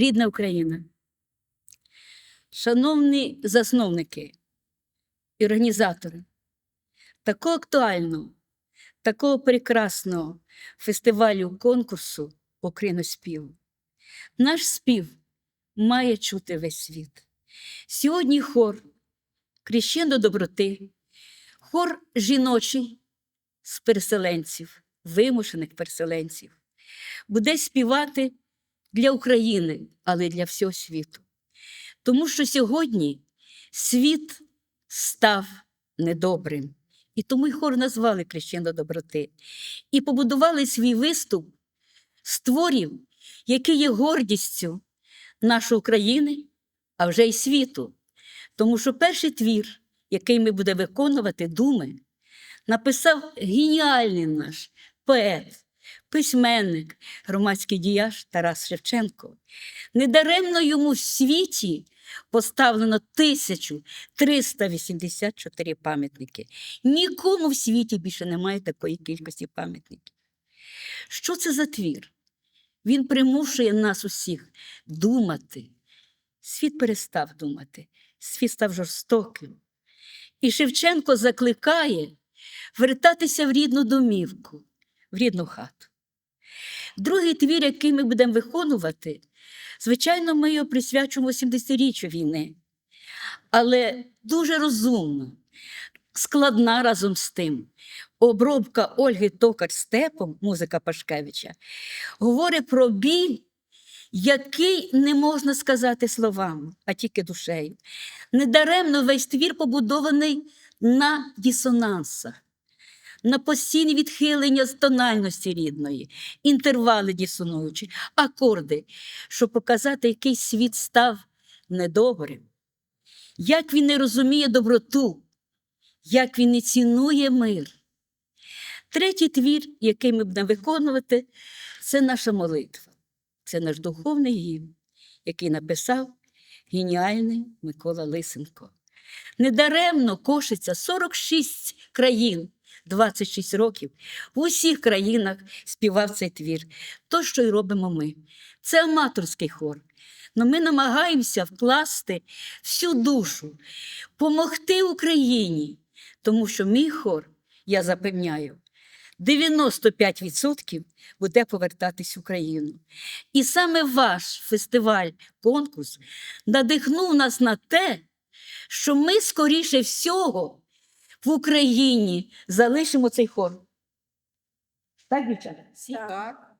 рідна Україна. Шановні засновники і організатори такого актуального, такого прекрасного фестивалю конкурсу Україноспіву. Наш спів має чути весь світ. Сьогодні хор Крещендо доброти, хор жіночий з переселенців, вимушених переселенців, буде співати для України, але й для всього світу. Тому що сьогодні світ став недобрим. І тому й хор назвали Крещендо доброти. І побудували свій виступ з творів, які є гордістю нашої України, а вже й світу. Тому що перший твір, який ми будемо виконувати, думи, написав геніальний наш поет, письменник, громадський діяч Тарас Шевченко. Недаремно йому в світі поставлено 1384 пам'ятники. Нікому в світі більше немає такої кількості пам'ятників. Що це за твір? Він примушує нас усіх думати. Світ перестав думати, світ став жорстоким. І Шевченко закликає вертатися в рідну домівку, в рідну хату. Другий твір, який ми будемо виконувати, звичайно, ми його присвячуємо 70-річчю війни, але дуже розумно, складна разом з тим. Обробка Ольги Токар степом, музика Пашкевича, говорить про біль, який не можна сказати словами, а тільки душею. Недаремно весь твір побудований на дисонансах, на постійні відхилення з тональності рідної, інтервали дисонуючі, акорди, щоб показати, який світ став недобрим, як він не розуміє доброту, як він не цінує мир. Третій твір, який ми будемо виконувати, це наша молитва. Це наш духовний гімн, який написав геніальний Микола Лисенко. Недаремно кошиться 46 країн, 26 років. В усіх країнах співав цей твір. То, що й робимо ми. Це аматорський хор. Но ми намагаємося вкласти всю душу, помогти Україні, тому що мій хор, я запевняю, 95% буде повертатись в Україну. І саме ваш фестиваль, конкурс надихнув нас на те, що ми, скоріше всього, в Україні залишимо цей хор. Так, дівчата? Так.